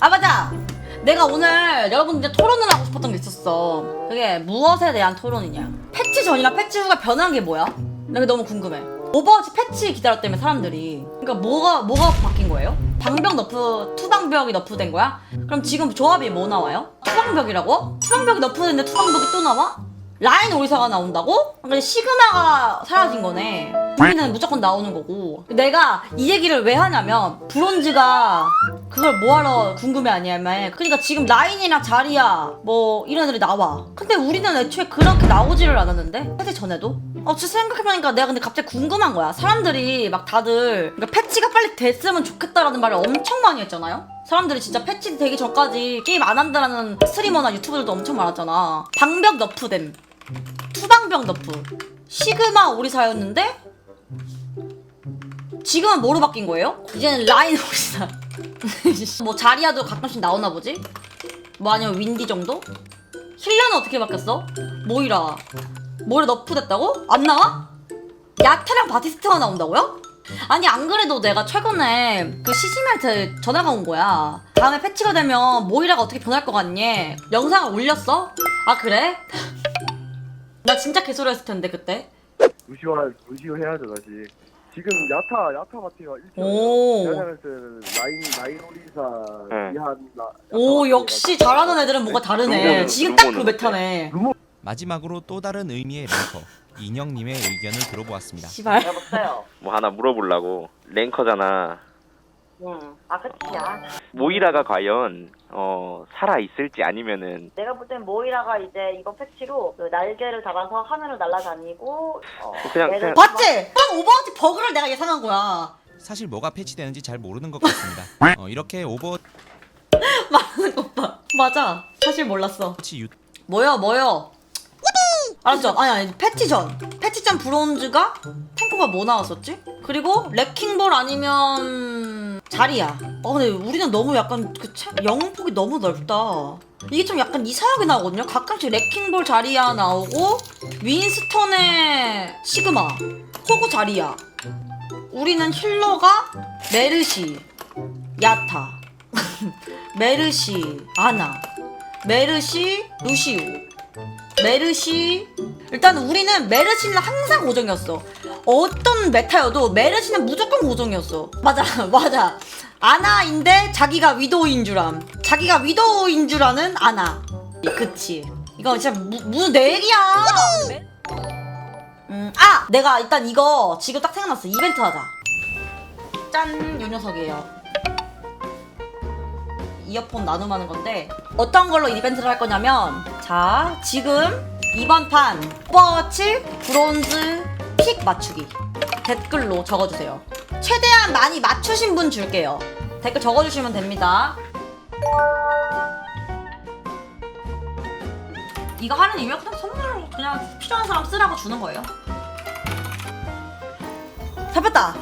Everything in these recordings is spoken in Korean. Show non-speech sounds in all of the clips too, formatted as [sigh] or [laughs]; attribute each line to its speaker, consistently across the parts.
Speaker 1: 아 맞아 내가 오늘 여러분들 토론을 하고 싶었던 게 있었어 그게 무엇에 대한 토론이냐 패치 전이랑 패치 후가 변한 게 뭐야? 나 너무 궁금해 오버워치 패치 기다렸다며 사람들이 그러니까 뭐가 뭐가 바뀐 거예요? 방벽 너프 투방벽이 너프된 거야? 그럼 지금 조합이 뭐 나와요? 투방벽이라고? 투방벽이 너프됐는데 투방벽이 또 나와? 라인 오리사가 나온다고? 그러니까 시그마가 사라진 거네. 우리는 무조건 나오는 거고. 내가 이 얘기를 왜 하냐면 브론즈가 그걸 뭐하러 궁금해하냐면 그러니까 지금 라인이랑 자리야 뭐 이런 애들이 나와. 근데 우리는 애초에 그렇게 나오지를 않았는데 패치 전에도. 어, 진짜 생각해보니까 내가 근데 갑자기 궁금한 거야. 사람들이 막 다들 그러니까 패치가 빨리 됐으면 좋겠다라는 말을 엄청 많이 했잖아요. 사람들이 진짜 패치 되기 전까지 게임 안 한다라는 스트리머나 유튜버들도 엄청 많았잖아. 방벽 너프됨. 투방병 너프 시그마 오리사였는데 지금은 뭐로 바뀐 거예요? 이제는 라인 오리사 [laughs] 뭐 자리아도 가끔씩 나오나 보지? 뭐 아니면 윈디 정도? 힐러는 어떻게 바뀌었어? 모이라 모이라 너프 됐다고? 안 나와? 야타랑 바티스트가 나온다고요? 아니 안 그래도 내가 최근에 그 시시멘트 전화가 온 거야 다음에 패치가 되면 모이라가 어떻게 변할 것 같니? 영상을 올렸어? 아 그래? 나 진짜 개소리 했을 텐데 그때
Speaker 2: 무시와 무시해야죠 다시. 지금 야타 야타 마티가 1등.
Speaker 1: 오.
Speaker 2: 대한민국에서는 라인 라인 오리사
Speaker 3: 네.
Speaker 2: 이한 나.
Speaker 1: 오 역시 잘하는 애들은 뭐가 다르네
Speaker 3: 루머는-
Speaker 1: 지금 딱그
Speaker 3: 루머는
Speaker 1: 메타네
Speaker 4: 마지막으로 또 다른 의미의 랭커 인형님의 의견을 들어보았습니다.
Speaker 1: 씨발
Speaker 5: 여보세요.
Speaker 3: 뭐 하나 물어보려고 랭커잖아
Speaker 5: 응. 아 그치야.
Speaker 3: 모이라가 과연 어 살아 있을지 아니면은
Speaker 5: 내가 볼 땐 모이라가 이제 이번 패치로 그 날개를 잡아서 하늘을 날아다니고 어,
Speaker 3: 그냥-
Speaker 5: 얘를
Speaker 3: 그냥-
Speaker 1: 봤지? 딱 오버워치 버그를 내가 예상한 거야
Speaker 4: 사실 뭐가 패치되는지 잘 모르는 것 같습니다. 어, 이렇게 오버워치
Speaker 1: 말하는 것 봐 맞아 사실 몰랐어
Speaker 4: 유
Speaker 1: 뭐요 뭐요 알았죠? 아니 아니 패치전 패치전 브론즈가 탱커가 뭐 나왔었지? 그리고 레킹볼 아니면 자리야. 어 근데 우리는 너무 약간 그 차- 영웅폭이 너무 넓다. 이게 좀 약간 이상하게 나오거든요? 가끔씩 레킹볼 자리야 나오고 윈스턴의 시그마. 호구 자리야. 우리는 힐러가 메르시 야타. [laughs] 메르시 아나. 메르시 루시우 메르시. 일단 우리는 메르시는 항상 고정이었어 어떤 메타여도 메르시는 무조건 고정이었어. 맞아 [laughs] 맞아. 아나인데 자기가 위도우인 줄함 자기가 위도우인 줄 아는 아나. 그치. 이거 진짜 무, 무슨 내 얘기야. 음, 아 내가 일단 이거 지금 딱 생각났어. 이벤트 하자. 짠 요 녀석이에요. 이어폰 나눔하는 건데 어떤 걸로 이벤트를 할 거냐면 자 지금 이번 판 오버워치 브론즈 픽 맞추기. 댓글로 적어주세요. 최대한 많이 맞추신 분 줄게요. 댓글 적어주시면 됩니다. 이거 하는 이유가 그냥 선물로 그냥 필요한 사람 쓰라고 주는 거예요. 잡혔다.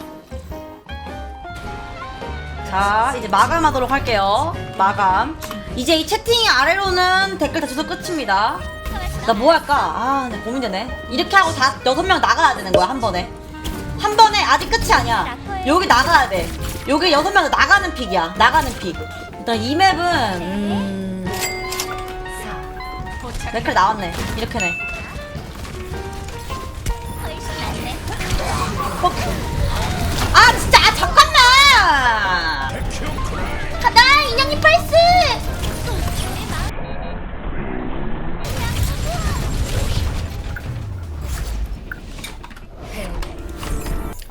Speaker 1: 자 이제 마감하도록 할게요. 마감. 이제 이 채팅 아래로는 댓글 다 주소 끝입니다 나 뭐 할까? 아나 고민되네. 이렇게 하고 다 여섯 명 나가야 되는 거야 한 번에. 한 번에 아직 끝이 아니야. 여기 나가야 돼. 여기 여섯 명 나가는 픽이야. 나가는 픽. 일단 이 맵은 음... 댓글 나왔네. 이렇게네. 어? 아 진짜 아, 잠깐만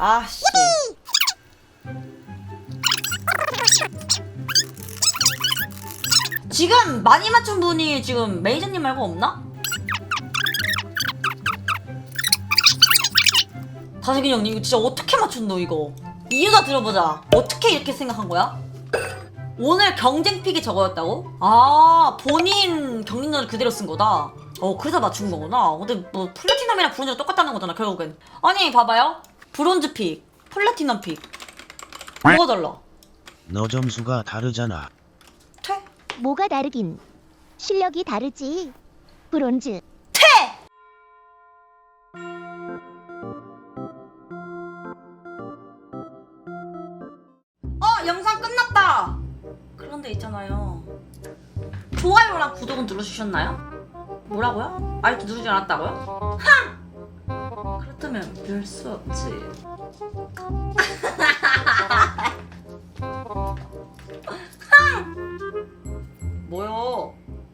Speaker 1: 아씨. 지금 많이 맞춘 분이 지금 메이저님 말고 없나? 다슬기 형님 이거 진짜 어떻게 맞춘 너 이거? 이유 다 들어보자. 어떻게 이렇게 생각한 거야? 오늘 경쟁 픽이 저거였다고? 아 본인 경쟁률을 그대로 쓴 거다? 어 그래서 맞춘 거구나. 근데 뭐 플래티넘이랑 브론즈가 똑같다는 거잖아 결국엔. 아니 봐봐요 브론즈 픽 플래티넘 픽 뭐가 달라?
Speaker 6: 너 점수가 다르잖아.
Speaker 1: 퇴?
Speaker 7: 뭐가 다르긴 실력이 다르지 브론즈
Speaker 1: 퇴! 어 영상 끝났다 그런데 돼 있잖아요. 좋아요랑 구독은 눌러주셨나요? 뭐라고요? 아직도 누르지 않았다고요? 하! 그렇다면 별 수 없지. [laughs]